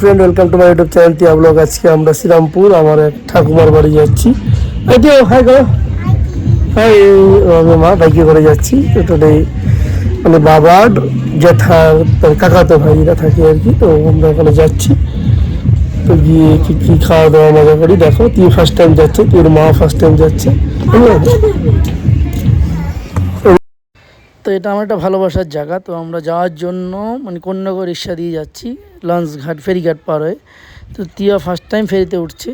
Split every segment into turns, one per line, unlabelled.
Friend welcome to my YouTube channel Tiya vlog আজকে আমরা শ্রীরামপুর, আমার এক ঠাকুমার বাড়ি যাচ্ছি। তো হাই গো হাই আমি মা বাইকে করে যাচ্ছি। টোটালি মানে বাবার জ্যাঠার কাকাতো ভাইরা থাকে আর কি, তো আমরা ওখানে যাচ্ছি। তো গিয়ে কি কি খাওয়া দাওয়া, মজা করি। দেখো, তুই ফার্স্ট টাইম যাচ্ছে, তোর মা ফার্স্ট টাইম যাচ্ছে? তো এটা আমার একটা ভালোবাসার জায়গা। তো আমরা যাওয়ার জন্য মানে কন্যাগর রিক্সা দিয়ে যাচ্ছি লঞ্চ ঘাট ফেরিঘাট পার হয়ে। তো টিয়া ফার্স্ট টাইম ফেরিতে উঠছে।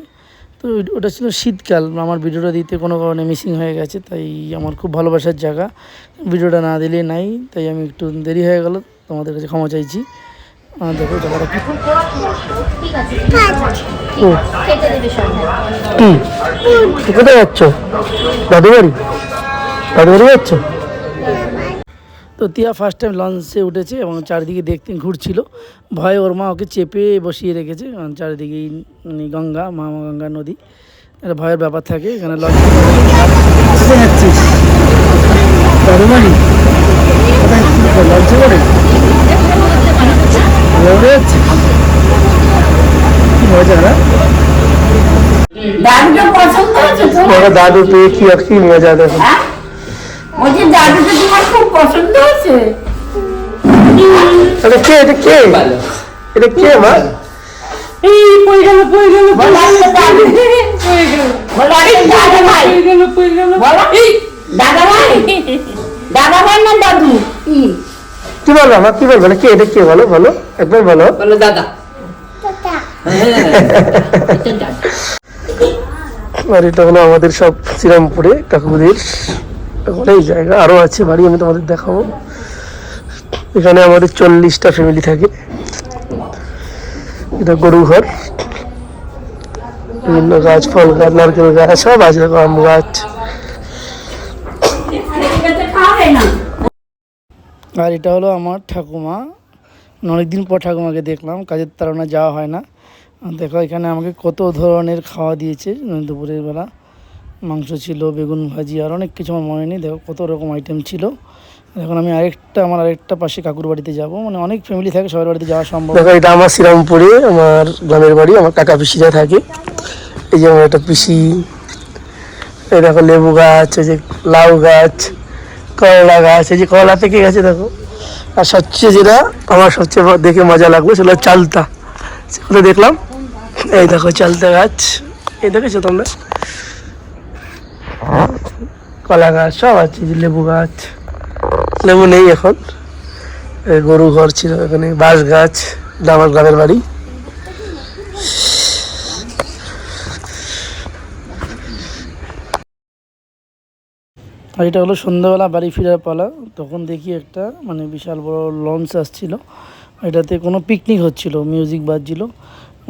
তো ওটা ছিল শীতকাল, আমার ভিডিওটা দিতে কোনো কারণে মিসিং হয়ে গেছে, তাই আমার খুব ভালোবাসার জায়গা। ভিডিওটা না দিলে নাই, তাই আমি একটু দেরি হয়ে গেল, তোমাদের কাছে ক্ষমা চাইছি। কোথায় যাচ্ছ? দাদু বাড়ি দাদু বাড়ি যাচ্ছ? তো তিয়া ফার্স্ট টাইম লঞ্চে উঠেছে এবং চারিদিকে দেখতে ঘুরছিল। ভয়ে ওর মা ওকে চেপে বসিয়ে রেখেছে। কারণ চারিদিকেই মানে গঙ্গা মা গঙ্গা নদী একটা ভয়ের ব্যাপার থাকে। এখানে লঞ্চ দাদু পেয়ে কি মজা দেখো।
হ্যাঁ তোমার খুব পছন্দ হয়েছে।
এটা কে এটা কে? এটা কে মা?
বলো একটা দাদু বলো একটা দাদা ভাই। বলো দাদা ভাই। দাদা ভাই না দাদু? কি?
কি বলব আমার কি বলব? কে এটা কে? বলো বলো। একবার বলো।
বলো দাদা।
আর এটা হলো আমাদের সব শ্রীরামপুরে কাকুদের অনেক জায়গা আরও আছে, বাড়ি আমি তোমাদের দেখাবো। এখানে আমাদের চল্লিশটা ফ্যামিলি থাকে। এটা গরু ঘর বিভিন্ন গাছ, ফল গাছ, নারকেল গাছ, সব আছে, আম গাছ। আর এটা হলো আমার ঠাকুমা। অনেকদিন পর ঠাকুমাকে দেখলাম, কাজের তারা যাওয়া হয় না। দেখো, এখানে আমাকে কত ধরনের খাওয়া দিয়েছে, দুপুরের বেলা। মাংস ছিল, বেগুন ভাজি আর অনেক কিছু আমার মনে নেই। দেখো কত রকম আইটেম ছিল। এখন আমি আরেকটা, আমার আরেকটা পাশে কাকুর বাড়িতে যাব। মানে অনেক ফ্যামিলি থাকে, সবার বাড়িতে যাওয়া সম্ভব। দেখো এটা আমার শ্রীরামপুরে, আমার গ্রামের বাড়ি, আমার কাকা পিসিরা থাকে। এই যে আমার একটা পিসি, এই দেখো লেবু গাছ, এই যে লাউ গাছ, করলা গাছ, এই যে করলা থেকে গেছে, দেখো। আর সবচেয়ে যেটা আমার সবচেয়ে দেখে মজা লাগল, সেটা চালতা। সেগুলো দেখলাম? এই দেখো চালতা গাছ। এই দেখেছ তোমরা? কলা গাছ সব আছে লেবু গাছ। লেবু নেই এখন। গরু ঘর ছিল এখানে, বাঁশ গাছ আমার গ্রামের বাড়ি। আর এটা হলো সন্ধ্যাবেলা বাড়ি ফেরার পালা। তখন দেখি একটা মানে বিশাল বড় লঞ্চ আসছিল। এটাতে কোনো পিকনিক হচ্ছিল মিউজিক বাজছিল।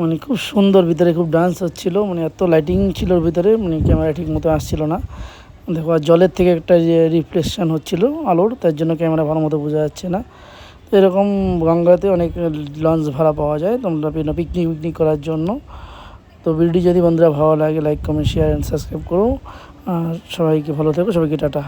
মানে খুব সুন্দর ভিতরে খুব ডান্স হচ্ছিল মানে এত লাইটিং ছিল ভিতরে মানে ক্যামেরা ঠিক মতো আসছিল না। দেখো, আর জলের থেকে একটা যে রিফ্লেকশন হচ্ছিল আলোর, তার জন্য ক্যামেরা ভালো মতো বোঝা যাচ্ছে না। তো এরকম গঙ্গাতে অনেক লঞ্চ ভাড়া পাওয়া যায়, তোমরা পিকনিক পিকনিক করার জন্য। তো ভিডিও যদি বন্ধুরা ভালো লাগে like comment share and subscribe করো। আর সবাইকে ভালো থেকো, সবাইকে টাটা।